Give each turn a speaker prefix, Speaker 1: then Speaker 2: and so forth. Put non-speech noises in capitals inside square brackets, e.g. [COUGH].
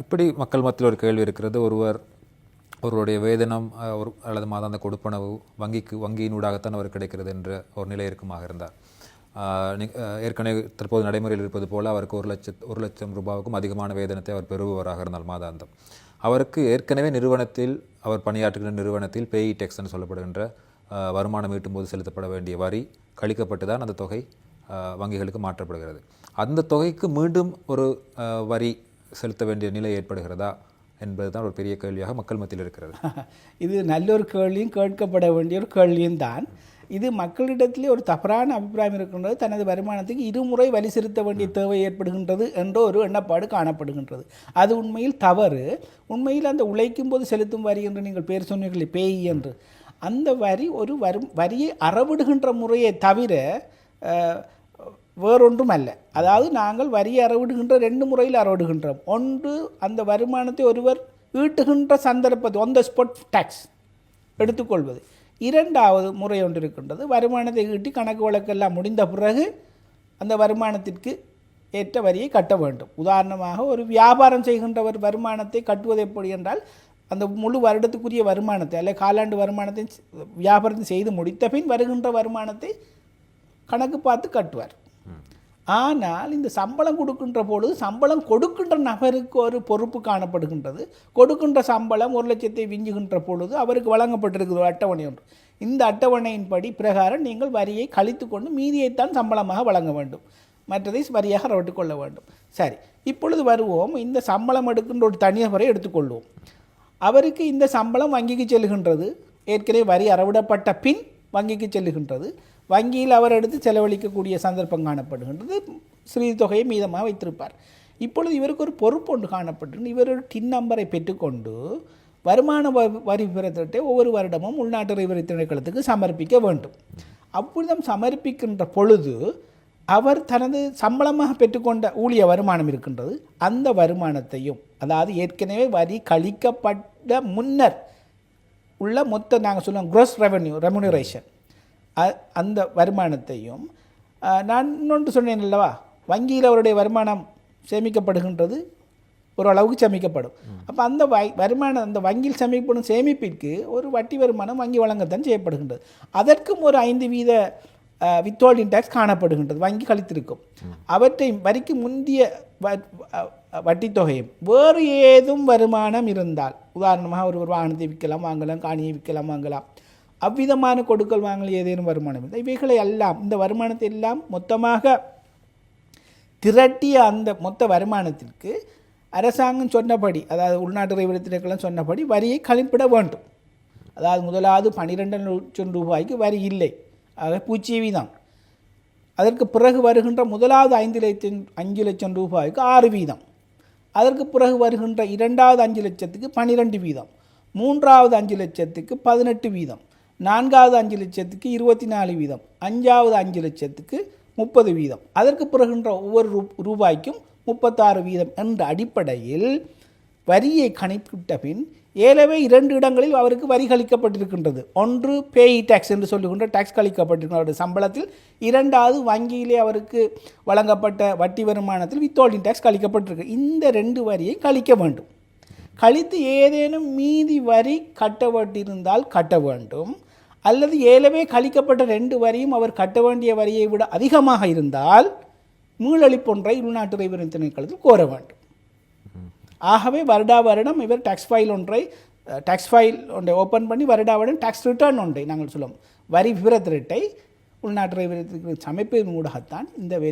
Speaker 1: இப்படி மக்கள் மத்தியில் ஒரு கேள்வி இருக்கிறது. ஒருவர் ஒருவருடைய வேதனம் ஒரு அல்லது மாதாந்த கொடுப்பனவு வங்கிக்கு வங்கியினூடாகத்தான் அவர் கிடைக்கிறது என்ற ஒரு நிலை இருக்குமாக இருந்தார். ஏற்கனவே தற்போது நடைமுறையில் இருப்பது போல் அவருக்கு ஒரு லட்சத்து ஒரு லட்சம் ரூபாவுக்கும் அதிகமான வேதனத்தை அவர் பெறுபவராக இருந்தால் மாதாந்தம். அவருக்கு ஏற்கனவே நிறுவனத்தில் அவர் பணியாற்றுகின்ற நிறுவனத்தில் பேய் டெக்ஸ்ன்னு சொல்லப்படுகின்ற வருமானம் ஈட்டும் போது செலுத்தப்பட வேண்டிய வரி கழிக்கப்பட்டு தான் அந்த தொகை வங்கிகளுக்கு மாற்றப்படுகிறது. அந்த தொகைக்கு மீண்டும் ஒரு வரி செலுத்த வேண்டிய நிலை ஏற்படுகிறதா என்பதுதான் ஒரு பெரிய கேள்வியாக மக்கள் மத்தியில் இருக்கிறது. [LAUGHS]
Speaker 2: இது நல்ல ஒரு கேள்வியும் கேட்கப்பட வேண்டிய ஒரு கேள்வியும் தான். இது மக்களிடத்திலே ஒரு தவறான அபிப்பிராயம் இருக்கின்றது தனது வருமானத்துக்கு இருமுறை வரி செலுத்த வேண்டிய தேவை ஏற்படுகின்றது என்ற ஒரு எண்ணப்பாடு காணப்படுகின்றது. அது உண்மையில் தவறு. உண்மையில் அந்த உழைக்கும் போது செலுத்தும் வரி என்று நீங்கள் பேர் சொன்னீர்களே பேய் என்று. அந்த வரி ஒரு வரும் வரியை அறவிடுகின்ற முறையை தவிர வேறொன்றும் அல்ல அதாவது நாங்கள் வரி அறவிடுகின்ற ரெண்டு முறையில் அறவிடுகின்றோம். ஒன்று அந்த வருமானத்தை ஒருவர் ஈட்டுகின்ற சந்தர்ப்பத்தை ஒன் த ஸ்பாட் டேக்ஸ் எடுத்துக்கொள்வது. இரண்டாவது முறை ஒன்று இருக்கின்றது வருமானத்தை ஈட்டி கணக்கு வழக்கெல்லாம் முடிந்த பிறகு அந்த வருமானத்திற்கு ஏற்ற வரியை கட்ட வேண்டும். உதாரணமாக ஒரு வியாபாரம் செய்கின்றவர் வருமானத்தை கட்டுவது எப்படி என்றால் அந்த முழு வருடத்துக்குரிய வருமானத்தை அல்ல காலாண்டு வருமானத்தை வியாபாரத்தை செய்து முடித்த பின் வருகின்ற வருமானத்தை கணக்கு பார்த்து கட்டுவார். ஆனால் இந்த சம்பளம் கொடுக்கின்ற பொழுது சம்பளம் கொடுக்கின்ற நபருக்கு ஒரு பொறுப்பு காணப்படுகின்றது. கொடுக்கின்ற சம்பளம் ஒரு லட்சத்தை விஞ்சுகின்ற பொழுது அவருக்கு வழங்கப்பட்டிருக்குது ஒரு அட்டவணை ஒன்று. இந்த அட்டவணையின்படி பிரகாரம் நீங்கள் வரியை கழித்து கொண்டு மீதியைத்தான் சம்பளமாக வழங்க வேண்டும். மற்றதை வரியாக ரவிட்டு கொள்ள வேண்டும். சரி இப்பொழுது வருவோம். இந்த சம்பளம் எடுக்கின்ற ஒரு தனிநபரை எடுத்துக்கொள்வோம். அவருக்கு இந்த சம்பளம் வங்கிக்கு செல்லுகின்றது. ஏற்கனவே வரி அறவிடப்பட்ட பின் வங்கிக்கு செல்லுகின்றது. வங்கியில் அவர் எடுத்து செலவழிக்கக்கூடிய சந்தர்ப்பம் காணப்படுகின்றது. சிறிது தொகையை மீதமாக வைத்திருப்பார். இப்பொழுது இவருக்கு ஒரு பொறுப்பு ஒன்று காணப்பட்டு இவர் ஒரு டின் நம்பரை பெற்றுக்கொண்டு வருமான வரி விவரத்தை ஒவ்வொரு வருடமும் உள்நாட்டு வரி திணைக்களத்துக்கு சமர்ப்பிக்க வேண்டும். அப்பொழுதும் சமர்ப்பிக்கின்ற பொழுது அவர் தனது சம்பளமாக பெற்றுக்கொண்ட ஊழிய வருமானம் இருக்கின்றது. அந்த வருமானத்தையும் அதாவது ஏற்கனவே வரி கழிக்கப்பட்ட முன்னர் உள்ள மொத்த நாங்கள் சொல்லுவோம் க்ரோஸ் ரெவன்யூ ரெமுனரேஷன் அந்த வருமானத்தையும் நான் இன்னொன்று சொன்னேன் அல்லவா? வங்கியில் அவருடைய வருமானம் சேமிக்கப்படுகின்றது ஓரளவுக்கு சேமிக்கப்படும். அப்போ அந்த வை வருமானம் அந்த வங்கியில் சேமிக்கப்படும் சேமிப்பிற்கு ஒரு வட்டி வருமானம் வங்கி வழங்கத்தான் செய்யப்படுகின்றது. அதற்கும் ஒரு ஐந்து வீத வித்ஹோல்டிங் டேக்ஸ் காணப்படுகின்றது வங்கி கழித்திருக்கும். அவற்றை வரிக்கு முந்திய வ- அஹ், வட்டித் தொகையும் வேறு ஏதும் வருமானம் இருந்தால் உதாரணமாக ஒரு ஒரு வாகனத்தை விற்கலாம் வாங்கலாம் காணியை விற்கலாம் வாங்கலாம் அவ்விதமான கொடுக்கல் வாங்கல் ஏதேனும் வருமானம் இல்லை இவைகளை எல்லாம் இந்த வருமானத்தை எல்லாம் மொத்தமாக திரட்டிய அந்த மொத்த வருமானத்திற்கு அரசாங்கம் சொன்னபடி அதாவது உள்நாட்டு இறைவனத்திற்கெல்லாம் சொன்னபடி வரியை கழிப்பிட வேண்டும். அதாவது முதலாவது பன்னிரெண்டு லட்சம் ரூபாய்க்கு வரி இல்லை. ஆக பூச்சிய வீதம் அதற்கு பிறகு வருகின்ற முதலாவது ஐந்து லட்சம் அஞ்சு லட்சம் ரூபாய்க்கு ஆறு வீதம். அதற்கு பிறகு வருகின்ற இரண்டாவது அஞ்சு லட்சத்துக்கு பன்னிரெண்டு வீதம். மூன்றாவது அஞ்சு லட்சத்துக்கு பதினெட்டு வீதம். நான்காவது அஞ்சு லட்சத்துக்கு இருபத்தி நாலு வீதம். அஞ்சாவது அஞ்சு லட்சத்துக்கு முப்பது வீதம். அதற்கு பிறகுன்ற ஒவ்வொரு ரூ- ரூபாய்க்கும் முப்பத்தாறு வீதம் என்ற அடிப்படையில் வரியை கணிப்பிட்ட பின் ஏலவே இரண்டு இடங்களில் அவருக்கு வரி கழிக்கப்பட்டிருக்கின்றது. ஒன்று பேய் டேக்ஸ் என்று சொல்லுகின்ற டேக்ஸ் கழிக்கப்பட்டிருக்கின்ற அவருடைய சம்பளத்தில் இரண்டாவது வங்கியிலே அவருக்கு வழங்கப்பட்ட வட்டி வருமானத்தில் வித்தோல்டிங் டேக்ஸ் கழிக்கப்பட்டிருக்கு. இந்த ரெண்டு வரியை கழிக்க வேண்டும். கழித்து ஏதேனும் மீதி வரி கட்டப்பட்டிருந்தால் கட்ட வேண்டும். அல்லது ஏலவே கழிக்கப்பட்ட ரெண்டு வரியும் அவர் கட்ட வேண்டிய வரியை விட அதிகமாக இருந்தால் மீளளிப்பொன்றை உள்நாட்டு இறைவரி திணைக்களத்தில் கோர வேண்டும். ஆகவே வருடா வருடம் இவர் டேக்ஸ் ஃபைல் ஒன்றை டேக்ஸ் ஃபைல் ஒன்றை ஓப்பன் பண்ணி வருடா வருடம் டேக்ஸ் ரிட்டர்ன் ஒன்றை நாங்கள் சொல்லுவோம். வரி விவரத்திரட்டை உள்நாட்டு இறைவரி சமைப்பின் ஊடாகத்தான் இந்த வேலை